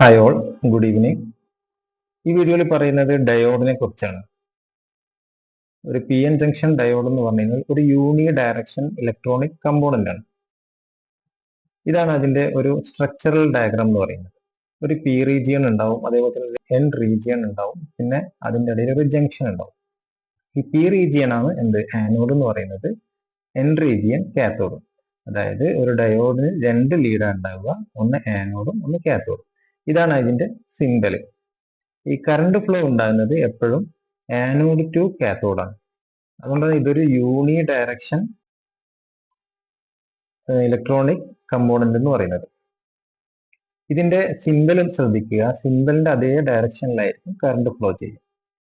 Hi all good evening ഈ വീഡിയോയിൽ പറയുന്നത് ഡയോഡിനെ കുറിച്ചാണ്. ഒരു പി എൻ ജംഗ്ഷൻ ഡയോഡ് എന്ന് പറഞ്ഞു ഒരു യൂണി ഡയറക്ഷൻ ഇലക്ട്രോണിക് കമ്പോണന്റ് ആണ്. ഇതാണ് അതിന്റെ ഒരു സ്ട്രക്ചറൽ ഡയഗ്രാം എന്ന് പറയുന്നത്. ഒരു പി റീജിയൻ ഉണ്ടാവും അതേപോലെ തന്നെ എൻ റീജിയൻ ഉണ്ടാവും പിന്നെ അതിന്റെ ഇടയിൽ ഒരു ജംഗ്ഷൻ ഉണ്ടാവും. ഈ പി റീജിയൻ ആണ് എന്ത്? ആനോഡ് എന്ന് പറയുന്നത്. എൻ റീജിയൻ കാത്തോഡും അതായത് ഒരു ഡയോഡിന് രണ്ട് ലീഡാണ് ഉണ്ടാവുക. ഒന്ന് ആനോഡും ഒന്ന് കാത്തോഡും ഇതാണ് അതിന്റെ സിംബൽ ഈ കറണ്ട് ഫ്ലോ ഉണ്ടാകുന്നത് എപ്പോഴും ആനോഡ് ടു കാത്തോഡാണ് അതുകൊണ്ട് ഇതൊരു യൂണി ഡയറക്ഷൻ ഇലക്ട്രോണിക് കമ്പോണന്റ് എന്ന് പറയുന്നത്. ഇതിന്റെ സിമ്പൽ ശ്രദ്ധിക്കുക. സിമ്പലിന്റെ അതേ ഡയറക്ഷനിലായിരിക്കും കറണ്ട് ഫ്ലോ ചെയ്യുക.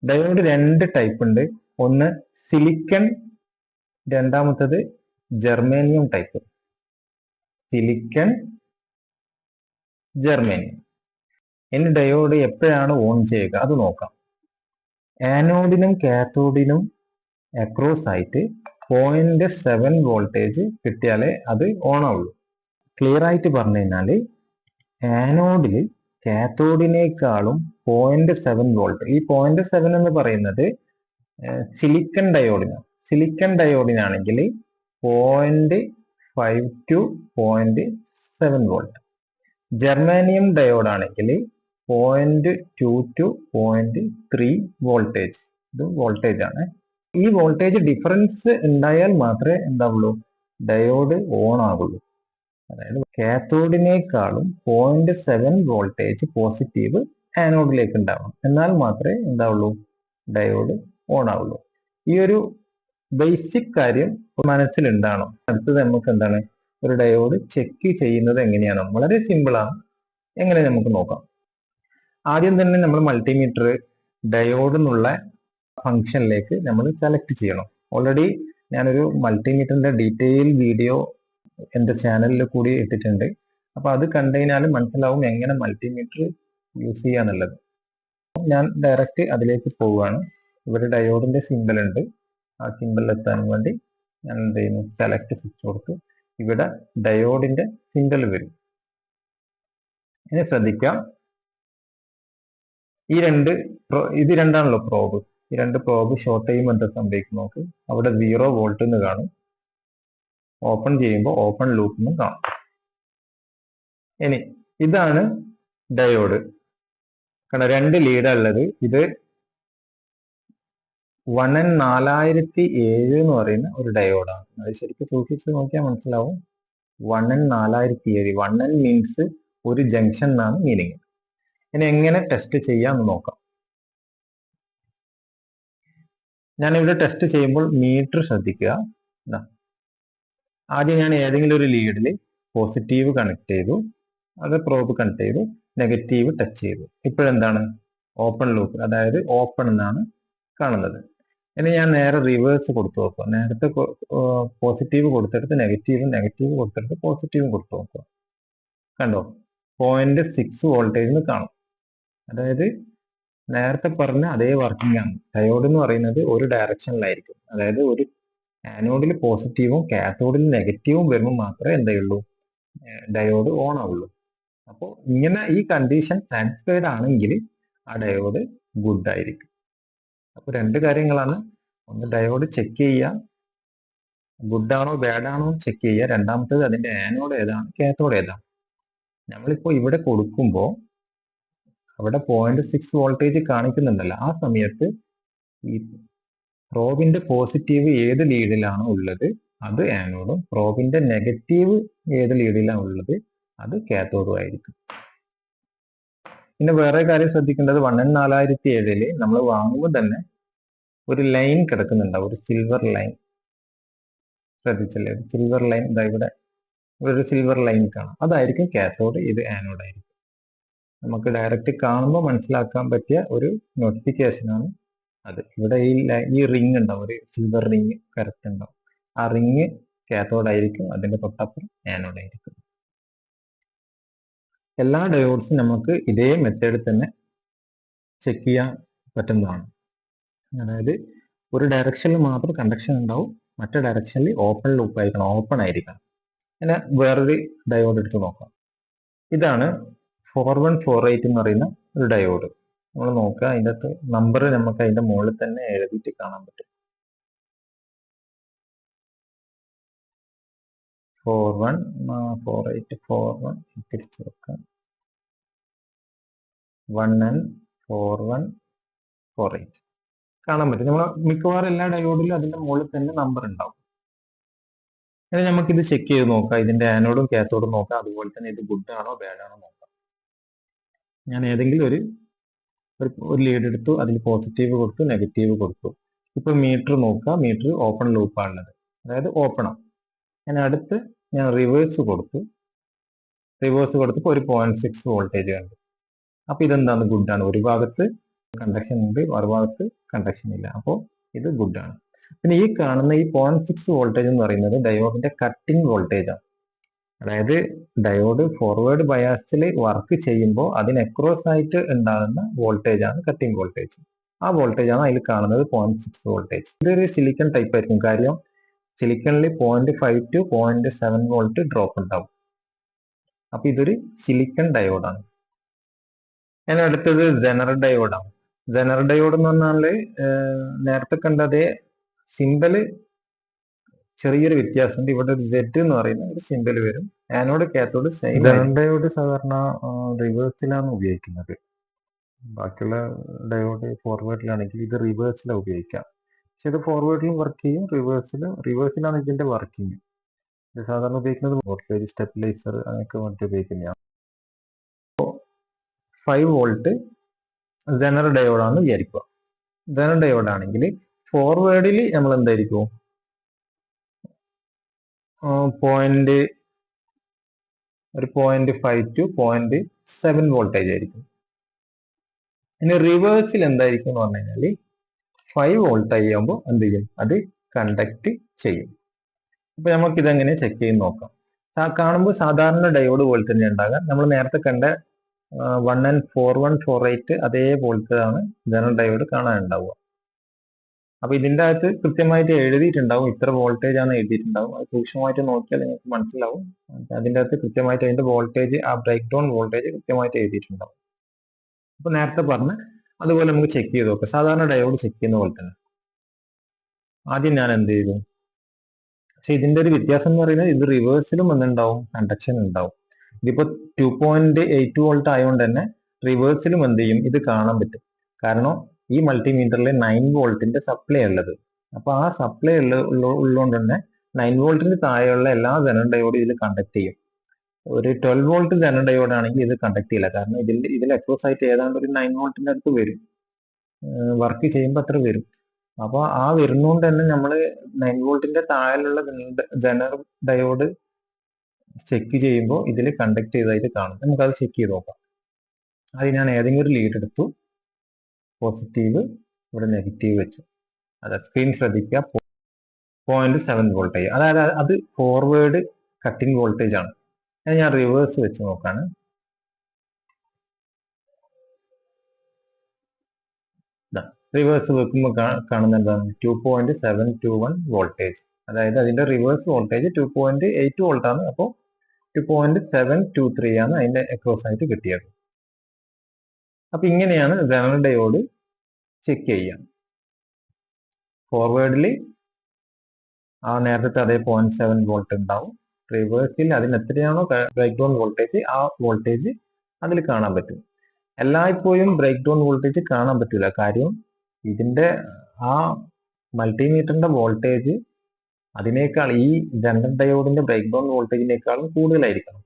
ഡയോഡ് രണ്ട് ടൈപ്പ് ഉണ്ട്. ഒന്ന് സിലിക്കൺ രണ്ടാമത്തത് ജർമേനിയം ടൈപ്പ് സിലിക്കൺ ജർമേനിയം ഇനി ഡയോഡ് എപ്പോഴാണ് ഓൺ ചെയ്യുക? അത് നോക്കാം. ആനോഡിനും കാത്തോഡിനും അക്രോസ് ആയിട്ട് പോയിന്റ് സെവൻ വോൾട്ടേജ് കിട്ടിയാലേ അത് ഓൺ ആവുള്ളൂ. ക്ലിയർ ആയിട്ട് പറഞ്ഞു കഴിഞ്ഞാൽ ആനോഡിൽ കാത്തോഡിനേക്കാളും പോയിന്റ് സെവൻ വോൾട്ട് ഈ പോയിന്റ് സെവൻ എന്ന് പറയുന്നത് സിലിക്കൺ ഡയോഡിനാണ് silicon ഡയോഡിനാണെങ്കിൽ point five to point seven volt germanium diode ആണെങ്കിൽ point two to point three voltage ഇത് വോൾട്ടേജ് ആണ്. ഈ വോൾട്ടേജ് ഡിഫറൻസ് ഉണ്ടായാൽ മാത്രമേ എന്താവുള്ളൂ? ഡയോഡ് ഓൺ ആകുള്ളൂ അതായത് കാത്തോഡിനേക്കാളും പോയിന്റ് സെവൻ വോൾട്ടേജ് പോസിറ്റീവ് ആനോഡിലേക്ക് ഉണ്ടാവണം എന്നാൽ മാത്രമേ എന്താവുള്ളൂ? ഡയോഡ് ഓൺ ആവുള്ളൂ. ഈ ഒരു ബേസിക് കാര്യം മനസ്സിലുണ്ടാണോ അടുത്തത് നമുക്ക് എന്താണ്? ഒരു ഡയോഡ് ചെക്ക് ചെയ്യുന്നത് എങ്ങനെയാണ്? വളരെ സിമ്പിളാണ് എങ്ങനെ നമുക്ക് നോക്കാം. ആദ്യം തന്നെ നമ്മൾ മൾട്ടിമീറ്റർ ഡയോഡ് എന്നുള്ള ഫംഗ്ഷനിലേക്ക് നമ്മൾ സെലക്ട് ചെയ്യണം. ഓൾറെഡി ഞാനൊരു മൾട്ടിമീറ്ററിന്റെ ഡീറ്റെയിൽ വീഡിയോ എന്റെ ചാനലിൽ കൂടി ഇട്ടിട്ടുണ്ട്. അപ്പൊ അത് കണ്ടു കഴിഞ്ഞാൽ മനസ്സിലാവും എങ്ങനെ മൾട്ടിമീറ്റർ യൂസ് ചെയ്യാന്നുള്ളത് ഞാൻ ഡയറക്റ്റ് അതിലേക്ക് പോവുകയാണ്. ഇവിടെ ഡയോഡിന്റെ സിമ്പിൾ ഉണ്ട്. ആ സിമ്പിൾ എത്താൻ വേണ്ടി ഞാൻ എന്ത് ചെയ്യുന്നു? സെലക്ട് സ്വിച്ച് കൊടുത്ത് ഇവിടെ ഡയോഡിന്റെ സിമ്പിൾ വരും. ഇനി ശ്രദ്ധിക്കാം. ഈ രണ്ട് ഇത് രണ്ടാണല്ലോ പ്രോബ് ഈ രണ്ട് പ്രോബ് ഷോർട്ട് ചെയ്യുമ്പോൾ എന്താ സംഭവിക്കും നോക്ക്. അവിടെ സീറോ വോൾട്ട് എന്ന് കാണും. ഓപ്പൺ ചെയ്യുമ്പോൾ ഓപ്പൺ ലൂപ്പ് എന്ന് കാണും. ഇനി ഇതാണ് ഡയോഡ് കാരണം രണ്ട് ലീഡാ ഉള്ളത്. ഇത് വൺ എൻ നാലായിരത്തി ഏഴ് എന്ന് പറയുന്ന ഒരു ഡയോഡാണ് അത് ശരിക്കും സൂക്ഷിച്ച് നോക്കിയാൽ മനസ്സിലാവും. വൺ എൻ നാലായിരത്തി ഏഴ് വൺ എൻ മീൻസ് ഒരു ജംഗ്ഷൻ എന്നാണ് മീനിങ് ഇനി എങ്ങനെ ടെസ്റ്റ് ചെയ്യാന്ന് നോക്കാം. ഞാൻ ഇവിടെ ടെസ്റ്റ് ചെയ്യുമ്പോൾ മീറ്റർ ശ്രദ്ധിക്കുക. ആദ്യം ഞാൻ ഏതെങ്കിലും ഒരു ലീഡിൽ പോസിറ്റീവ് കണക്ട് ചെയ്തു. അത് പ്രോബ് കണക്ട് ചെയ്തു. നെഗറ്റീവ് ടച്ച് ചെയ്തു. ഇപ്പോഴെന്താണ്? ഓപ്പൺ ലൂപ്പ് അതായത് ഓപ്പൺ എന്നാണ് കാണുന്നത്. ഇനി ഞാൻ നേരെ റിവേഴ്സ് കൊടുത്തു നോക്കുക നേരത്തെ പോസിറ്റീവ് കൊടുത്തെടുത്ത് നെഗറ്റീവും നെഗറ്റീവ് കൊടുത്തെടുത്ത് പോസിറ്റീവും കൊടുത്തു നോക്കുക കണ്ടോ? പോയിന്റ് സിക്സ് വോൾട്ടേജിന് കാണും. അതായത് നേരത്തെ പറഞ്ഞ അതേ വർക്കിംഗ് ആണ്. ഡയോഡ് എന്ന് പറയുന്നത് ഒരു ഡയറക്ഷനിലായിരിക്കും അതായത് ഒരു ആനോഡിൽ പോസിറ്റീവും കാത്തോഡിൽ നെഗറ്റീവും വരുമ്പോൾ മാത്രമേ എന്തുള്ളൂ ഡയോഡ് ഓൺ ആവുള്ളൂ. അപ്പോൾ ഇങ്ങനെ ഈ കണ്ടീഷൻ സാറ്റിസ്ഫൈഡ് ആണെങ്കിൽ ആ ഡയോഡ് ഗുഡ് ആയിരിക്കും. അപ്പോൾ രണ്ട് കാര്യങ്ങളാണ്. ഒന്ന് ഡയോഡ് ചെക്ക് ചെയ്യുക. ഗുഡ് ആണോ ബാഡ് ആണോ ചെക്ക് ചെയ്യുക. രണ്ടാമത്തേത് അതിന്റെ ആനോഡ് ഏതാണ് കാത്തോഡ് ഏതാണ്. നമ്മളിപ്പോ ഇവിടെ കൊടുക്കുമ്പോൾ അവിടെ പോയിന്റ് സിക്സ് വോൾട്ടേജ് കാണിക്കുന്നുണ്ടല്ലോ. ആ സമയത്ത് ഈ പ്രോബിന്റെ പോസിറ്റീവ് ഏത് ലീഡിലാണ് ഉള്ളത്? അത് ആനോഡും പ്രോബിന്റെ നെഗറ്റീവ് ഏത് ലീഡിലാണ് ഉള്ളത്? അത് കാത്തോഡും ആയിരിക്കും. പിന്നെ വേറെ കാര്യം ശ്രദ്ധിക്കേണ്ടത് വൺ എൻ നാലായിരത്തി ഏഴിൽ നമ്മൾ വാങ്ങുമ്പോൾ തന്നെ ഒരു ലൈൻ കിടക്കുന്നുണ്ടാവും ഒരു സിൽവർ ലൈൻ ശ്രദ്ധിച്ചല്ലേ? ഒരു സിൽവർ ലൈൻ ഇതാ ഇവിടെ ഒരു സിൽവർ ലൈൻ കാണാം. അതായിരിക്കും കാത്തോഡ് ഇത് ആനോഡ് ആയിരിക്കും. നമുക്ക് ഡയറക്റ്റ് കാണുമ്പോൾ മനസ്സിലാക്കാൻ പറ്റിയ ഒരു നോട്ടിഫിക്കേഷൻ ആണ് അത്. ഇവിടെ ഈ ഈ റിങ് ഉണ്ടാവും ഒരു സിൽവർ റിങ് കറക്റ്റ് ഉണ്ടാവും. ആ റിങ് കാത്തോഡായിരിക്കും അതിന്റെ തൊട്ടപ്പുറം ആനോഡായിരിക്കും എല്ലാ ഡയോഡ്സും നമുക്ക് ഇതേ മെത്തേഡിൽ തന്നെ ചെക്ക് ചെയ്യാൻ പറ്റുന്നതാണ്. അതായത് ഒരു ഡയറക്ഷനിൽ മാത്രം കണ്ടക്ഷൻ ഉണ്ടാവും മറ്റേ ഡയറക്ഷനിൽ ഓപ്പൺ ലൂപ്പ് ആയിരിക്കണം ഓപ്പൺ ആയിരിക്കണം. പിന്നെ വേറൊരു ഡയോഡ് എടുത്ത് നോക്കാം. ഇതാണ് ഫോർ വൺ ഫോർ എയ്റ്റ് എന്ന് പറയുന്ന ഒരു ഡയോഡ് നമ്മൾ നോക്കുക അതിന്റെ അകത്ത് നമ്പർ നമുക്ക് അതിന്റെ മുകളിൽ തന്നെ എഴുതിയിട്ട് കാണാൻ പറ്റും. Four one four eight four one തിരിച്ചു വെക്കാം. One N four one four eight. കാണാൻ പറ്റും. നമ്മൾ മിക്കവാറും എല്ലാ ഡയോഡിലും അതിന്റെ മുകളിൽ തന്നെ നമ്പർ ഉണ്ടാവും. അങ്ങനെ നമുക്കിത് ചെക്ക് ചെയ്ത് നോക്കാം. ഇതിന്റെ ആനോഡും കാത്തോഡും നോക്കാം. അതുപോലെ തന്നെ ഇത് ഗുഡ് ആണോ ബാഡ് ആണോ നോക്കാം. ഞാൻ ഏതെങ്കിലും ഒരു ഒരു ലീഡ് എടുത്തു അതിൽ പോസിറ്റീവ് കൊടുത്തു നെഗറ്റീവ് കൊടുത്തു. ഇപ്പൊ മീറ്റർ നോക്കുക. മീറ്റർ ഓപ്പൺ ലൂപ്പാണുള്ളത് അതായത് ആണ്. ഞാൻ അടുത്ത് ഞാൻ റിവേഴ്സ് കൊടുത്തു. റിവേഴ്സ് കൊടുത്തപ്പോൾ ഒരു പോയിന്റ് സിക്സ് വോൾട്ടേജ് കണ്ടു. അപ്പൊ ഇതെന്താണ് ഗുഡ് ആണ്? ഒരു ഭാഗത്ത് കണ്ടക്ഷൻ ഉണ്ട് ഒരു ഭാഗത്ത് കണ്ടക്ഷൻ ഇല്ല. അപ്പോൾ ഇത് ഗുഡ് ആണ്. പിന്നെ ഈ കാണുന്ന ഈ പോയിന്റ് സിക്സ് വോൾട്ടേജ് എന്ന് പറയുന്നത് ഡയോഡിന്റെ കട്ടിംഗ് വോൾട്ടേജ് ആണ്. അതായത് ഡയോഡ് ഫോർവേഡ് ബയാസിൽ വർക്ക് ചെയ്യുമ്പോൾ അതിന് അക്രോസ് ആയിട്ട് ഉണ്ടാകുന്ന വോൾട്ടേജ് ആണ് കട്ടിംഗ് വോൾട്ടേജ് ആ വോൾട്ടേജ് ആണ് അതിൽ കാണുന്നത് പോയിന്റ് സിക്സ് വോൾട്ടേജ് ഇതൊരു സിലിക്കൺ ടൈപ്പ് ആയിരിക്കും. കാര്യം സിലിക്കണിൽ point five to point seven volt drop ഉണ്ടാവും. അപ്പൊ ഇതൊരു സിലിക്കൺ ഡയോഡാണ് ഞാൻ അടുത്തത് ജനറൽ ഡയോഡാണ് ജനറൽ ഡയോഡ് എന്ന് പറഞ്ഞാൽ നേരത്തെ കണ്ട അതേ സിമ്പൽ ചെറിയൊരു വ്യത്യാസമുണ്ട്. ഇവിടെ ഒരു ജെറ്റ് എന്ന് പറയുന്ന ഒരു സിമ്പിൾ വരും. ആനോഡ് കാത്തോഡ് സെയിം ഡയോഡ് സാധാരണ റിവേഴ്സിലാണ് ഉപയോഗിക്കുന്നത്. ബാക്കിയുള്ള ഡയോഡ് ഫോർവേഡിലാണെങ്കിൽ ഇത് റിവേഴ്സിലാണ് ഉപയോഗിക്കാം പക്ഷെ ഇത് ഫോർവേഡിലും വർക്ക് ചെയ്യും. റിവേഴ്സിലും റിവേഴ്സിലാണ് ഇതിന്റെ വർക്കിംഗ് ഇത് സാധാരണ ഉപയോഗിക്കുന്നത് വോൾട്ടേജ് സ്റ്റെബിലൈസർ അങ്ങനെയൊക്കെ വേണ്ടി ഉപയോഗിക്കുന്നതാണ് ഫൈവ് വോൾട്ട് ജനറൽ ഡയോഡാണെന്ന് വിചാരിക്കുക. ജനറൽ ഡയോഡാണെങ്കിൽ ഫോർവേഡിൽ നമ്മൾ എന്തായിരിക്കും? പോയിന്റ് ഒരു point five to point seven voltage ആയിരിക്കും. ഇനി റിവേഴ്സിൽ എന്തായിരിക്കും എന്ന് പറഞ്ഞു കഴിഞ്ഞാൽ ഫൈവ് വോൾട്ട് ആകുമ്പോൾ എന്ത് ചെയ്യും? അത് കണ്ടക്ട് ചെയ്യും. അപ്പൊ നമുക്ക് ഇതെങ്ങനെ ചെക്ക് ചെയ്ത് നോക്കാം. കാണുമ്പോൾ സാധാരണ ഡയോഡ് പോലെ തന്നെ ഉണ്ടാകാം. നമ്മൾ നേരത്തെ കണ്ട one and four one four eight അതേപോലത്തെ ആണ് ജനറൽ ഡയോഡ് കാണാനുണ്ടാവുക. അപ്പൊ ഇതിന്റെ അകത്ത് കൃത്യമായിട്ട് എഴുതിയിട്ടുണ്ടാവും. ഇത്ര വോൾട്ടേജ് ആണ് എഴുതിയിട്ടുണ്ടാവും. അത് സൂക്ഷ്മമായിട്ട് നോക്കിയാൽ നിങ്ങൾക്ക് മനസ്സിലാവും. അതിന്റെ അകത്ത് കൃത്യമായിട്ട് അതിന്റെ വോൾട്ടേജ് ആ ബ്രേക്ക് ഡൗൺ വോൾട്ടേജ് കൃത്യമായിട്ട് എഴുതിയിട്ടുണ്ടാവും. അപ്പൊ നേരത്തെ പറഞ്ഞ അതുപോലെ നമുക്ക് ചെക്ക് ചെയ്ത് നോക്കാം. സാധാരണ ഡയോഡ് ചെക്ക് ചെയ്യുന്ന പോലെ തന്നെ. ആദ്യം ഞാൻ എന്ത് ചെയ്തു? പക്ഷെ ഇതിന്റെ ഒരു വ്യത്യാസം എന്ന് പറയുന്നത് ഇത് റിവേഴ്സിലും എന്തുണ്ടാവും കണ്ടക്ഷൻ ഉണ്ടാവും. ഇതിപ്പോ ടു പോയിന്റ് എയ്റ്റ് വോൾട്ട് ആയതുകൊണ്ട് തന്നെ റിവേഴ്സിലും എന്ത് ചെയ്യും? ഇത് കാണാൻ പറ്റും. കാരണം ഈ മൾട്ടിമീറ്ററിൽ നയൻ വോൾട്ടിന്റെ സപ്ലൈ ഉള്ളത്. അപ്പൊ ആ സപ്ലൈ ഉള്ള ഉള്ളതുകൊണ്ട് തന്നെ നയൻ വോൾട്ടിന് താഴെയുള്ള എല്ലാ ജനറൽ ഡയോഡും ഇതിൽ കണ്ടക്ട് ചെയ്യും. ഒരു ട്വൽവ് വോൾട്ട് ജനറൽ ഡയോഡ് ആണെങ്കിൽ ഇത് കണ്ടക്ട് ചെയ്യില്ല. കാരണം ഇതിൽ ഇതിൽ അക്രോസ് ആയിട്ട് ഏതാണ്ട് ഒരു നയൻ വോൾട്ടിന്റെ അടുത്ത് വരും. വർക്ക് ചെയ്യുമ്പോൾ അത്ര വരും. അപ്പൊ ആ വരുന്നോണ്ട് തന്നെ നമ്മൾ നയൻ വോൾട്ടിന്റെ താഴെയുള്ള ജനറൽ ഡയോഡ് ചെക്ക് ചെയ്യുമ്പോൾ ഇതിൽ കണ്ടക്ട് ചെയ്തതായിട്ട് കാണും. നമുക്കത് ചെക്ക് ചെയ്ത് നോക്കാം. അത് ഞാൻ ഏതെങ്കിലും ഒരു ലീഡ് എടുത്തു. പോസിറ്റീവ് ഇവിടെ നെഗറ്റീവ് വെച്ചു. അതെ സ്ക്രീൻ ശ്രദ്ധിക്കുക. പോയിന്റ് സെവൻ വോൾട്ടേജ് അതായത് അത് ഫോർവേഡ് കട്ടിംഗ് വോൾട്ടേജ് ആണ്. ഞാൻ റിവേഴ്സ് വെച്ച് നോക്കാണ്. റിവേഴ്സ് വെക്കുമ്പോൾ കാണുന്ന എന്താണ്? Two point seven two one voltage അതായത് അതിന്റെ reverse voltage two point eight volt ആണ്. അപ്പോൾ two point seven two three ആണ് അതിന്റെ അക്രോസ് ആയിട്ട് കിട്ടിയത്. അപ്പൊ ഇങ്ങനെയാണ് ജനറൽ ഡയോഡ് ചെക്ക് ചെയ്യാം. ഫോർവേഡിൽ ആ നേരത്തെ അതേ പോയിന്റ് സെവൻ വോൾട്ട് ഉണ്ടാവും. റിവേഴ്സിൽ അതിന് എത്രയാണോ ബ്രേക്ക് ഡൗൺ വോൾട്ടേജ് ആ വോൾട്ടേജ് അതിൽ കാണാൻ പറ്റും. എല്ലായ്പ്പോഴും ബ്രേക്ക് ഡൗൺ വോൾട്ടേജ് കാണാൻ പറ്റില്ല കാര്യം ഇതിന്റെ ആ മൾട്ടിമീറ്ററിന്റെ വോൾട്ടേജ് അതിനേക്കാൾ ഈ ജനറൽ ഡയോഡിന്റെ ബ്രേക്ക് ഡൗൺ വോൾട്ടേജിനേക്കാളും കൂടുതലായിരിക്കണം.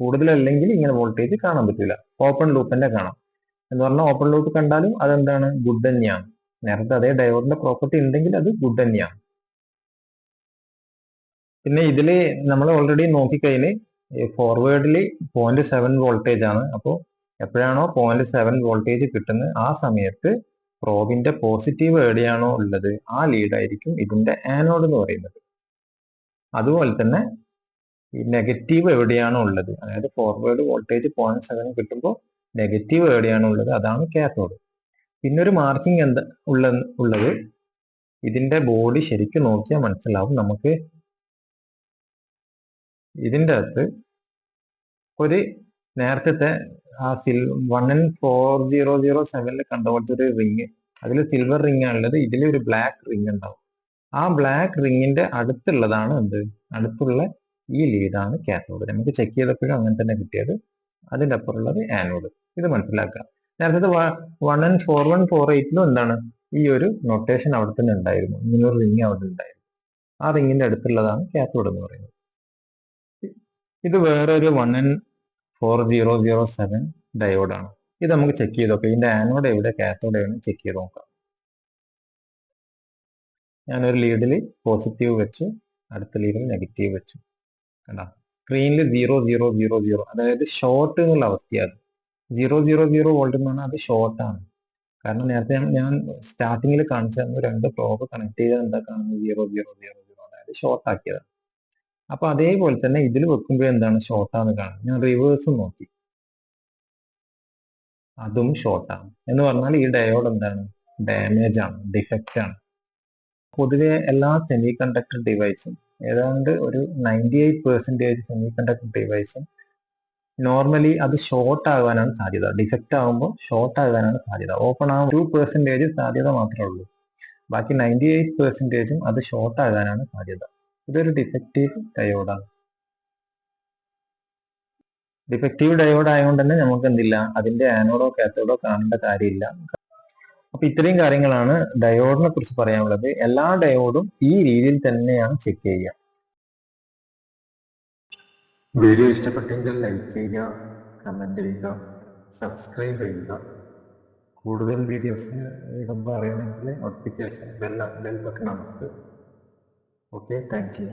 കൂടുതലല്ലെങ്കിൽ ഇങ്ങനെ വോൾട്ടേജ് കാണാൻ പറ്റില്ല ഓപ്പൺ ലൂപ്പിന്റെ കാണാം. എന്ന് പറഞ്ഞാൽ ഓപ്പൺ ലൂപ്പ് കണ്ടാലും അതെന്താണ്? ഗുഡ് തന്നെയാണ്. നേരത്തെ അതേ ഡയോഡിന്റെ പ്രോപ്പർട്ടി ഉണ്ടെങ്കിൽ അത് ഗുഡ് തന്നെയാണ്. പിന്നെ ഇതിൽ നമ്മൾ ഓൾറെഡി നോക്കിക്കഴിഞ്ഞ് ഫോർവേഡിൽ പോയിന്റ് സെവൻ വോൾട്ടേജ് ആണ്. അപ്പോൾ എപ്പോഴാണോ പോയിന്റ് സെവൻ വോൾട്ടേജ് കിട്ടുന്നത്? ആ സമയത്ത് പ്രോബിന്റെ പോസിറ്റീവ് എവിടെയാണോ ഉള്ളത്? ആ ലീഡായിരിക്കും ഇതിന്റെ ആനോഡ് എന്ന് പറയുന്നത്. അതുപോലെ തന്നെ നെഗറ്റീവ് എവിടെയാണോ ഉള്ളത്? അതായത് ഫോർവേഡ് വോൾട്ടേജ് പോയിന്റ് സെവൻ കിട്ടുമ്പോൾ നെഗറ്റീവ് എവിടെയാണ് ഉള്ളത്. അതാണ് കാത്തോഡ് പിന്നെ ഒരു മാർക്കിംഗ് എന്താ ഉള്ള ഉള്ളത്. ഇതിന്റെ ബോഡി ശരിക്കും നോക്കിയാൽ മനസ്സിലാവും. നമുക്ക് ഇതിന്റെ അകത്ത് ഒരു നേരത്തെ ആ സിൽ one and four zero zero സെവനിൽ കണ്ട പോലത്തെ ഒരു റിങ് അതിൽ സിൽവർ റിംഗ് ആണുള്ളത് ഇതിൽ ഒരു ബ്ലാക്ക് റിംഗ് ഉണ്ടാവും. ആ ബ്ലാക്ക് റിങ്ങിന്റെ അടുത്തുള്ളതാണ് എന്ത്? അടുത്തുള്ള ഈ ലീഡാണ് കാത്തോഡ് നമുക്ക് ചെക്ക് ചെയ്തപ്പോഴും അങ്ങനെ തന്നെ കിട്ടിയത്. അതിന്റെ അപ്പുറമുള്ളത് ആനോഡ് ഇത് മനസ്സിലാക്കുക. നേരത്തെ one and four one four എയ്റ്റിലും എന്താണ്? ഈ ഒരു നൊട്ടേഷൻ അവിടെ തന്നെ ഉണ്ടായിരുന്നു. ഇങ്ങനെ ഒരു റിങ് അവിടെ ഉണ്ടായിരുന്നു. ആ റിങ്ങിന്റെ അടുത്തുള്ളതാണ് കാത്തോഡ് എന്ന് പറയുന്നത്. ഇത് വേറെ ഒരു one and four zero zero seven ഡയോഡാണ് ഇത് നമുക്ക് ചെക്ക് ചെയ്ത് നോക്കാം. ഇതിന്റെ ആനോഡ് എവിടെ കാത്തോഡ് എവിടെ ചെക്ക് ചെയ്ത് നോക്കാം. ഞാനൊരു ലീഡിൽ പോസിറ്റീവ് വെച്ചു അടുത്ത ലീഡിൽ നെഗറ്റീവ് വെച്ചു. കണ്ടോ? സ്ക്രീനിൽ സീറോ സീറോ സീറോ സീറോ അതായത് ഷോർട്ട് എന്നുള്ള അവസ്ഥയാണ്. സീറോ സീറോ സീറോ വോൾട്ട് എന്ന് പറഞ്ഞാൽ അത് ഷോർട്ടാണ് കാരണം നേരത്തെ ഞാൻ- സ്റ്റാർട്ടിങ്ങിൽ കാണിച്ചു രണ്ട് പ്രോബ് കണക്ട് ചെയ്താൽ എന്താ കാണുന്നത്? സീറോ സീറോ സീറോ സീറോ അതായത് ഷോർട്ട് ആക്കിയതാണ്. അപ്പൊ അതേപോലെ തന്നെ ഇതിൽ വെക്കുമ്പോൾ എന്താണ് ഷോർട്ടാന്ന് കാണുന്നത്? ഞാൻ റിവേഴ്സും നോക്കി. അതും ഷോർട്ടാണ് എന്ന് പറഞ്ഞാൽ ഈ ഡയോഡ് എന്താണ്? ഡാമേജ് ആണ് ഡിഫക്റ്റ് ആണ്. പൊതുവെ എല്ലാ സെമി കണ്ടക്ടർ ഡിവൈസും ഏതാണ്ട് ഒരു ninety eight percentage semi conductor ഡിവൈസും normally അത് ഷോർട്ട് ആകാനാണ് സാധ്യത. ഡിഫക്റ്റ് ആകുമ്പോൾ ഷോർട്ട് ആകാനാണ് സാധ്യത. ഓപ്പൺ ആകുമ്പോൾ ടു പെർസെന്റേജ് സാധ്യത മാത്രമേ ഉള്ളൂ. ബാക്കി നയന്റി എയ്റ്റ് പെർസെന്റേജും അത് ഷോർട്ട് ആകാനാണ് സാധ്യത. ഇതൊരു ഡിഫക്റ്റീവ് ഡയോഡാണ് ഡിഫക്റ്റീവ് ഡയോഡ് ആയതുകൊണ്ട് തന്നെ നമുക്ക് എന്തില്ല? അതിന്റെ ആനോഡോ കാത്തോഡോ കാണേണ്ട കാര്യമില്ല. അപ്പൊ ഇത്രയും കാര്യങ്ങളാണ് ഡയോഡിനെ കുറിച്ച് പറയാനുള്ളത്. എല്ലാ ഡയോഡും ഈ രീതിയിൽ തന്നെയാണ് ചെക്ക് ചെയ്യുക. വീഡിയോ ഇഷ്ടപ്പെട്ടെങ്കിൽ ലൈക്ക് ചെയ്യുക കമന്റ് ചെയ്യുക സബ്സ്ക്രൈബ് ചെയ്യുക. കൂടുതൽ വീഡിയോസ് ഇടുമ്പോൾ അറിയണമെങ്കിൽ നോട്ടിഫിക്കേഷൻ ബെൽ ബെൽ ബട്ടൺ നമുക്ക് ഓക്കെ താങ്ക് യു